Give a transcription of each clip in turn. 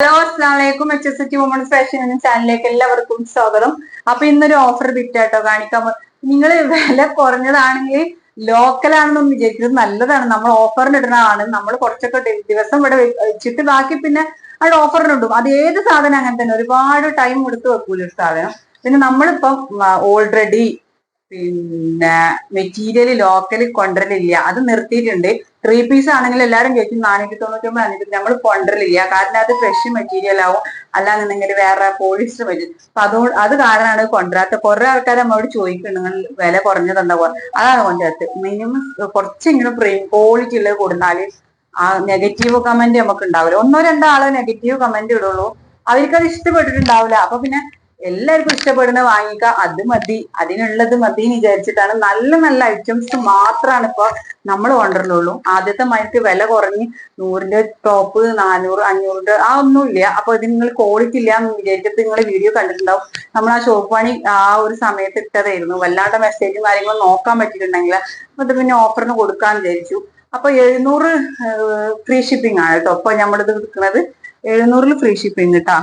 Hello അസ്ലാമലൈക്കും H S T woman fashion എന്ന ചാനലിലേക്ക് എല്ലാവർക്കും സ്വാഗതം. അപ്പൊ ഇന്നൊരു ഓഫർ ബിറ്റാട്ടോ കാണിക്കാൻ നിങ്ങൾ വില കുറഞ്ഞതാണെങ്കിൽ ലോക്കലാണെന്നൊന്നും വിചാരിക്കരുത്. നല്ലതാണ്. നമ്മൾ ഓഫറിന് ഇടുന്നതാണ് നമ്മൾ കുറച്ചൊക്കെ ദിവസം ഇവിടെ വെച്ചിട്ട് ബാക്കി പിന്നെ അവിടെ ഓഫറിന് ഇടും. അത് ഏത് സാധനം അങ്ങനെ തന്നെ. ഒരുപാട് ടൈം കൊടുത്ത് വെക്കൂല ഒരു സാധനം. പിന്നെ നമ്മളിപ്പം ഓൾറെഡി പിന്നെ മെറ്റീരിയൽ ലോക്കൽ കൊണ്ടുവരലില്ല. അത് നിർത്തിയിട്ടുണ്ട്. ത്രീ പീസ് ആണെങ്കിൽ എല്ലാവരും ചോദിക്കും നാനൂറ്റി തൊണ്ണൂറ്റി ഒമ്പത് നാനൂറ്റി നമ്മൾ കൊണ്ടുവരലില്ല. കാരണം അത് ഫ്രഷ് മെറ്റീരിയൽ ആവും. അല്ലാന്നുണ്ടെങ്കിൽ വേറെ പോളിസ്റ്റർ മെറ്റീരിയൽ അപ്പൊ അതുകൊണ്ട് അത് കാരണമാണ് കൊണ്ടുവരാത്ത കുറെ ആൾക്കാർ നമ്മളോട് ചോദിക്കുന്നുണ്ട്. നിങ്ങൾ വില കുറഞ്ഞതുണ്ടാവുക അതാണ് കൊണ്ടുവരാത്തത്. മിനിമം കുറച്ചെങ്കിലും ക്വാളിറ്റി ഉള്ളത് കൊടുത്താൽ ആ നെഗറ്റീവ് കമന്റ് നമുക്ക് ഉണ്ടാവില്ല. ഒന്നോ രണ്ടോ ആളെ നെഗറ്റീവ് കമന്റ് ഇടുള്ളൂ. അവർക്ക് അത് ഇഷ്ടപ്പെട്ടിട്ടുണ്ടാവില്ല. അപ്പൊ പിന്നെ എല്ലാവർക്കും ഇഷ്ടപ്പെടുന്ന വാങ്ങിക്ക അത് മതി അതിനുള്ളത് മതി എന്ന് വിചാരിച്ചിട്ടാണ് നല്ല നല്ല ഐറ്റംസ് മാത്രമാണ് ഇപ്പൊ നമ്മൾ കൊണ്ടുവരുന്നുള്ളൂ. ആദ്യത്തെ മഴയ്ക്ക് വില കുറഞ്ഞ് നൂറിന്റെ ടോപ്പ് നാനൂറ് അഞ്ഞൂറിന്റെ ആ ഒന്നുമില്ല അപ്പൊ ഇത് നിങ്ങൾ ക്വാളിറ്റി ഇല്ല എന്ന് വിചാരിച്ചിട്ട് നിങ്ങൾ വീഡിയോ കണ്ടിട്ടുണ്ടാവും. നമ്മൾ ആ ഷോപ്പ് പണി ആ ഒരു സമയത്ത് ഇട്ടതായിരുന്നു. വല്ലാണ്ട് മെസ്സേജും കാര്യങ്ങളും നോക്കാൻ പറ്റിയിട്ടുണ്ടെങ്കിൽ അപ്പൊ ഇത് പിന്നെ ഓഫറിന് കൊടുക്കാന്ന് വിചാരിച്ചു. അപ്പൊ എഴുന്നൂറ് ഫ്രീ ഷിപ്പിംഗ് ആണ് കേട്ടോ. അപ്പൊ നമ്മളിത് എടുക്കുന്നത് എഴുന്നൂറിൽ ഫ്രീ ഷിപ്പിംഗ് കേട്ടാ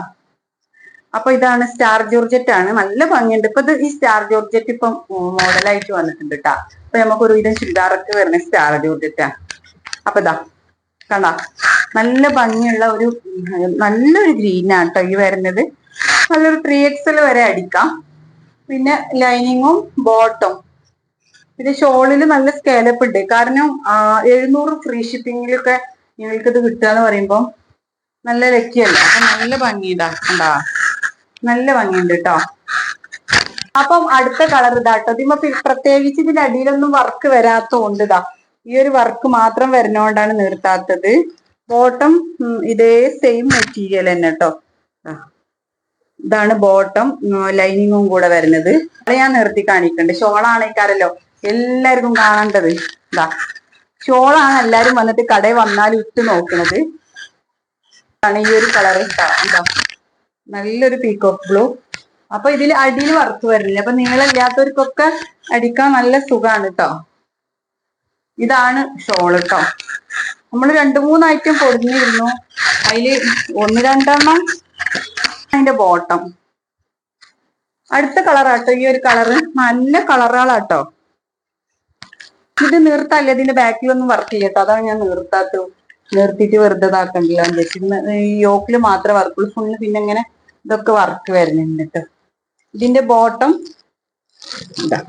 അപ്പൊ ഇതാണ് സ്റ്റാർ ജോർജറ്റ് ആണ്. നല്ല ഭംഗിയുണ്ട്. ഇപ്പൊ ഇത് ഈ സ്റ്റാർ ജോർജറ്റ് ഇപ്പം മോഡലായിട്ട് വന്നിട്ടുണ്ട് കേട്ടാ അപ്പൊ നമുക്ക് ഒരുവിധം ചുരിദാറൊക്കെ വരുന്ന സ്റ്റാർ ജോർജറ്റാ അപ്പൊ ഇതാ കണ്ട? നല്ല ഭംഗിയുള്ള ഒരു നല്ലൊരു ഗ്രീനാണ് കേട്ടോ ഈ വരുന്നത്. നല്ലൊരു ത്രീ എക്സൽ വരെ അടിക്കാം. പിന്നെ ലൈനിങ്ങും ബോട്ടും. പിന്നെ ഷോളിൽ നല്ല സ്കേലപ്പ് ഉണ്ട്. കാരണം എഴുന്നൂറ് ഫ്രീ ഷിപ്പിങ്ങിലൊക്കെ നിങ്ങൾക്ക് ഇത് കിട്ടുക എന്ന് പറയുമ്പോൾ നല്ല ലക്കിയല്ല? അപ്പൊ നല്ല ഭംഗിയിടാ കണ്ടാ? നല്ല ഭംഗിയുണ്ട് കേട്ടോ അപ്പം അടുത്ത കളർ ഇതാട്ടോ ഇതിമ്മ പ്രത്യേകിച്ച് ഇതിന്റെ അടിയിലൊന്നും വർക്ക് വരാത്തോണ്ട് ഇതാ. ഈ ഒരു വർക്ക് മാത്രം വരുന്നോണ്ടാണ് നിർത്താത്തത്. ബോട്ടം ഇതേ സെയിം മെറ്റീരിയൽ തന്നെ കേട്ടോ ഇതാണ് ബോട്ടം ലൈനിങ്ങും കൂടെ വരുന്നത്. അത് ഞാൻ നിർത്തി കാണിക്കുന്നുണ്ട് ഷോളാണേക്കാരല്ലോ എല്ലാവർക്കും കാണേണ്ടത്. ഇതാ. ഷോളാണ് എല്ലാരും വന്നിട്ട് കടയിൽ വന്നാൽ ഇട്ട് നോക്കുന്നത് ഈ ഒരു കളർ എന്താ നല്ലൊരു പീക്കോക്ക് ബ്ലൂ അപ്പൊ ഇതിൽ അടിയിൽ വറുത്ത് വരില്ല? അപ്പൊ നീളമില്ലാത്തവർക്കൊക്കെ അടിക്കാൻ നല്ല സുഖാണ് കേട്ടോ ഇതാണ് ഷോൾ കേട്ടോ നമ്മൾ രണ്ടു മൂന്ന് ഐറ്റം പൊടിഞ്ഞിരുന്നു. അതിൽ ഒന്ന് രണ്ടെണ്ണം അതിന്റെ ബോട്ടം അടുത്ത കളറാട്ടോ ഈ ഒരു കളറ് നല്ല കളറുകളാട്ടോ ഇത് നീർത്തല്ല? ഇതിന്റെ ബാക്കിലൊന്നും വർക്ക് ചെയ്യട്ടോ അതാണ് ഞാൻ നിർത്താത്തു നിർത്തിയിട്ട് വെറുതെ ഇതാക്കണ്ടല്ലോ ഈ യോക്കിൽ മാത്രമേ വർക്കുള്ളൂ ഫുള്ള് പിന്നെ ഇങ്ങനെ ഇതൊക്കെ വർക്ക് വരുന്നുണ്ട് കേട്ടോ ഇതിന്റെ ബോട്ടം ഇതാ.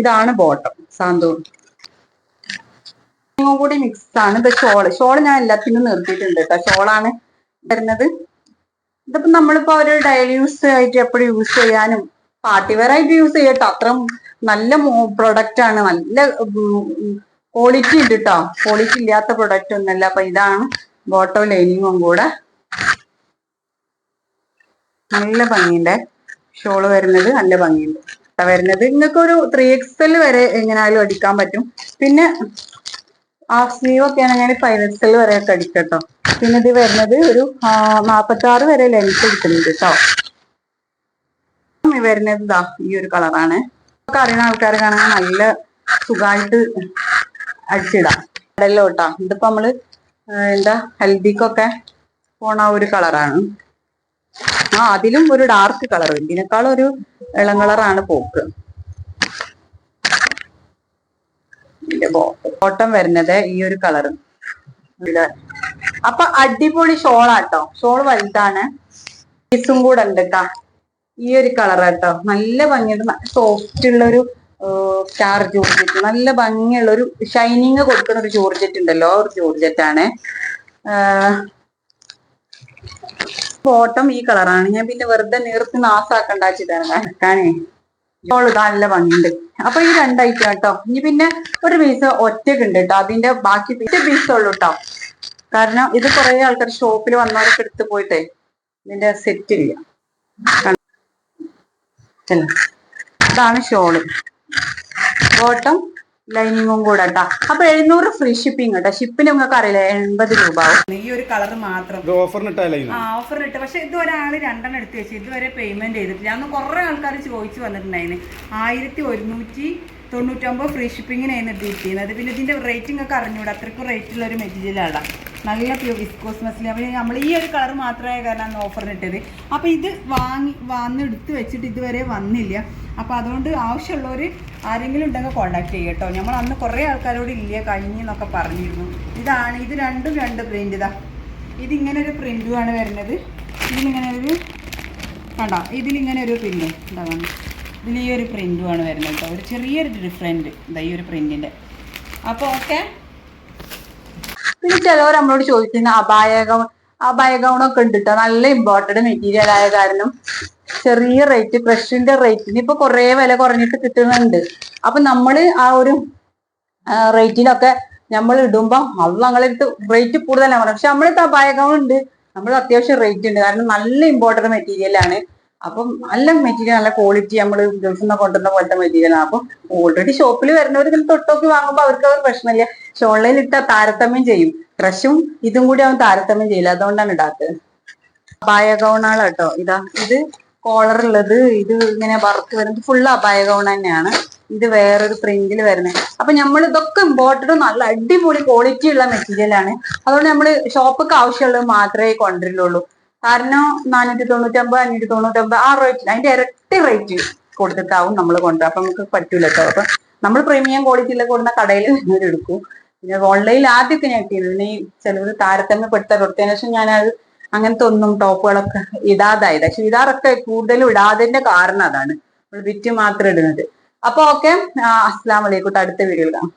ഇതാണ് ബോട്ടം സാന്തൂൺ കൂടി മിക്സ് ആണ്. ഇത് ഷോൾ ഷോൾ ഞാൻ എല്ലാത്തിനും നിർത്തിയിട്ടുണ്ട് കേട്ടോ ഷോളാണ് വരുന്നത്. ഇതിപ്പോ നമ്മളിപ്പോ ഒരു ഡെയിലി യൂസ് ആയിട്ട് എപ്പോഴും യൂസ് ചെയ്യാനും പാർട്ടി വെയർ ആയിട്ട് യൂസ് ചെയ്യട്ടോ. അത്ര നല്ല പ്രൊഡക്റ്റ് ആണ്. നല്ല ക്വാളിറ്റി ഉണ്ട് കേട്ടോ ക്വാളിറ്റി ഇല്ലാത്ത പ്രൊഡക്റ്റ് ഒന്നല്ല അപ്പൊ ഇതാണ് ബോട്ടോ ലൈനിങ്ങും കൂടെ. നല്ല ഭംഗിയുണ്ട്. ഷോൾ വരുന്നത് നല്ല ഭംഗിയുണ്ട്. വരുന്നത് നിങ്ങൾക്ക് ഒരു ത്രീ എക്സൽ വരെ എങ്ങനെയായാലും അടിക്കാൻ പറ്റും. പിന്നെ ഹാഫ് സ്ലീവ് ഒക്കെ ആണെങ്കിൽ ഫൈവ് എക്സൽ വരെ ഒക്കെ അടിക്കട്ടോ. പിന്നെ ഇത് വരുന്നത് ഒരു നാപ്പത്തി ആറ് വരെ ലെങ്ത് എടുക്കുന്നുണ്ട് കേട്ടോ വരുന്നത് ഇതാ ഈ ഒരു കളറാണ് ഒക്കെ അറിയുന്ന ആൾക്കാർ കാണാൻ നല്ല സുഖമായിട്ട് അടിച്ചിടാം. ഇടല്ലോ ഇതിപ്പോ നമ്മൾ എന്താ ഹൽദിക്കൊക്കെ പോണ ഒരു കളറാണ് ആ അതിലും ഒരു ഡാർക്ക് കളർ ഇതിനേക്കാളും ഒരു ഇളം കളറാണ് പോക്ക് ബോട്ടം വരുന്നത് ഈ ഒരു കളർ അപ്പൊ അടിപൊളി ഷോളാട്ടോ ഷോൾ വലുതാണ്. പീസും കൂടെ ഉണ്ട് കേട്ടാ ഈ ഒരു കളർ കേട്ടോ നല്ല ഭംഗിയുണ്ട്. സോഫ്റ്റ് ഉള്ള ഒരു സ്റ്റാർ ജോർജറ്റ് നല്ല ഭംഗിയുള്ള ഒരു ഷൈനിങ് കൊടുക്കുന്ന ഒരു ജോർജറ്റ് ഉണ്ടല്ലോ. ഒരു ജോർജറ്റ് ആണ്. ബോട്ടം ഈ കളറാണ്. ഞാൻ പിന്നെ വെറുതെ നീർത്ത് നാസാക്കണ്ടാച്ചി കാണിക്കാനേ. ഷോൾ നല്ല ഭംഗിയുണ്ട്. അപ്പൊ ഈ രണ്ടായിട്ട് കേട്ടോ. ഇനി പിന്നെ ഒരു പീസ് ഒറ്റയ്ക്ക് ഉണ്ട് കേട്ടോ. അതിന്റെ ബാക്കി പീസ് പീസ് ഉള്ളൂ കേട്ടോ. കാരണം ഇത് കുറെ ആൾക്കാർ ഷോപ്പിൽ വന്നവരൊക്കെ എടുത്തു പോയിട്ടേ ഇതിന്റെ സെറ്റ് ഇല്ല. ഇതാണ് ഷോൾ ബോട്ടം ലൈനിങ്ങും കൂടെ കേട്ടോ അപ്പൊ എഴുന്നൂറ് ഫ്രീ ഷിപ്പിംഗ് കേട്ടോ ഷിപ്പിന് നിങ്ങൾക്ക് അറിയില്ല? എൺപത് രൂപ ഈ ഒരു കളർ മാത്രം. ആ ഓഫർ ഇട്ട്. പക്ഷെ ഇതുവരാൾ രണ്ടെണ്ണം എടുത്ത് വെച്ച്. ഇതുവരെ പേയ്മെന്റ് ചെയ്തിട്ടില്ല. അന്ന് കുറെ ആൾക്കാർ ചോദിച്ചു വന്നിട്ടുണ്ടായിരുന്നു ആയിരത്തി ഒരുന്നൂറ്റി തൊണ്ണൂറ്റൊമ്പത് ഫ്രീ ഷിപ്പിങ്ങിനായിരുന്നു കിട്ടിയത് പിന്നെ ഇതിന്റെ റേറ്റിംഗ് ഒക്കെ അറിഞ്ഞൂടാ. അത്രയ്ക്കും റേറ്റ് ഉള്ള ഒരു മെറ്റീരിയലാണ് നല്ല പ്യൂർ വിസ്കോസ് മസിൽ അപ്പോൾ നമ്മൾ ഈ ഒരു കളർ മാത്രമായ കാരണം ഓഫറിന് ഇട്ടത്. അപ്പോൾ ഇത് വാങ്ങി വന്ന് എടുത്ത് വെച്ചിട്ട് ഇതുവരെ വന്നില്ല. അപ്പോൾ അതുകൊണ്ട് ആവശ്യമുള്ളവർ ആരെങ്കിലും ഉണ്ടെങ്കിൽ കോൺടാക്ട് ചെയ്യുക കേട്ടോ. നമ്മൾ അന്ന് കുറേ ആൾക്കാരോട് ഇല്ല കഴിഞ്ഞെന്നൊക്കെ പറഞ്ഞിരുന്നു. ഇതാണ് ഇത് രണ്ടും രണ്ട് പ്രിന്റ് ഇതാ. ഇതിങ്ങനെ ഒരു പ്രിന്റുമാണ് വരുന്നത്. ഇതിലിങ്ങനെ ഒരു കണ്ടോ? ഇതിലിങ്ങനെ ഒരു പ്രിന്റ് ഉണ്ടാവാണ് ഇതിൽ ഈ ഒരു പ്രിന്റുമാണ് വരുന്നത് കേട്ടോ. ഒരു ചെറിയൊരു ഡിഫറെന്റ് ഇതാ ഈ ഒരു പ്രിന്റിന്റെ അപ്പോൾ ഓക്കെ പിന്നെ ചിലവർ നമ്മളോട് ചോദിക്കുന്ന അപായ ഗൗൺ അപായ ഗൗണൊക്കെ ഉണ്ട് കേട്ടോ നല്ല ഇമ്പോർട്ടന്റ് മെറ്റീരിയൽ ആയ കാരണം ചെറിയ റേറ്റ് ക്രഷിന്റെ റേറ്റിന് ഇപ്പൊ കുറെ വില കുറഞ്ഞിട്ട് കിട്ടുന്നുണ്ട്. അപ്പൊ നമ്മൾ ആ ഒരു റേറ്റിലൊക്കെ നമ്മൾ ഇടുമ്പോ അത് ഞങ്ങളടുത്ത് റേറ്റ് കൂടുതലാണ് പക്ഷെ നമ്മളടുത്ത് അപായ ഗൗൺ ഉണ്ട് നമ്മൾ അത്യാവശ്യം റേറ്റ് ഉണ്ട്. കാരണം നല്ല ഇമ്പോർട്ടന്റ് മെറ്റീരിയൽ ആണ്. അപ്പം നല്ല മെറ്റീരിയൽ നല്ല ക്വാളിറ്റി നമ്മൾ നിന്ന് കൊണ്ടുവന്ന പോലത്തെ മെറ്റീരിയൽ ആണ് അപ്പം ഓൾറെഡി ഷോപ്പിൽ വരുന്നവർ ഇതിൽ തൊട്ടോക്കി വാങ്ങുമ്പോൾ അവർക്ക് അവർ പ്രശ്നമില്ല. പക്ഷെ ഓൺലൈനിൽ ഇട്ടാൽ താരതമ്യം ചെയ്യും. ക്രഷും ഇതും കൂടി അവൻ താരതമ്യം ചെയ്യില്ല അതുകൊണ്ടാണ് ഇടാത്തത്. അപായ ഗൗണാണ് കേട്ടോ ഇതാ ഇത് കോളർ ഉള്ളത്. ഇത് ഇങ്ങനെ വർക്ക് വരുന്നത് ഫുള്ള് അപായ ഗൗൺ തന്നെയാണ്. ഇത് വേറൊരു പ്രിന്റിൽ വരുന്നത് അപ്പൊ നമ്മൾ ഇതൊക്കെ ഇമ്പോർട്ടഡ് നല്ല അടിപൊളി ക്വാളിറ്റി ഉള്ള മെറ്റീരിയൽ ആണ്. അതുകൊണ്ട് നമ്മൾ ഷോപ്പൊക്കെ ആവശ്യമുള്ളത് മാത്രമേ കൊണ്ടുവരുള്ളൂ കാരണം നാനൂറ്റി തൊണ്ണൂറ്റമ്പത് അഞ്ഞൂറ്റി തൊണ്ണൂറ്റമ്പത് ആ റേറ്റ് അതിന്റെ ഇരട്ടി റേറ്റ് കൊടുത്തിട്ടാവും നമ്മൾ കൊണ്ട് അപ്പൊ നമുക്ക് പറ്റൂല അപ്പൊ നമ്മൾ പ്രീമിയം ക്വാളിറ്റിയിൽ കൊടുക്കുന്ന കടയിൽ എടുക്കും. പിന്നെ ഓൺലൈനിൽ ആദ്യമൊക്കെ ഞാൻ പിന്നെ ഈ ചിലവർ താരതമ്യപ്പെടുത്താൻ കൊടുത്തതിന് ശേഷം ഞാനത് അങ്ങനത്തെ ഒന്നും ടോപ്പുകളൊക്കെ ഇടാതായത് പക്ഷെ ഇടാറൊക്കെ കൂടുതലും ഇടാതിന്റെ കാരണം അതാണ്. നമ്മൾ വിറ്റ് മാത്രം ഇടുന്നത്. അപ്പൊ ഓക്കെ അസ്സാം വലൈക്കും അടുത്ത വീഡിയോയിൽ കാണാം.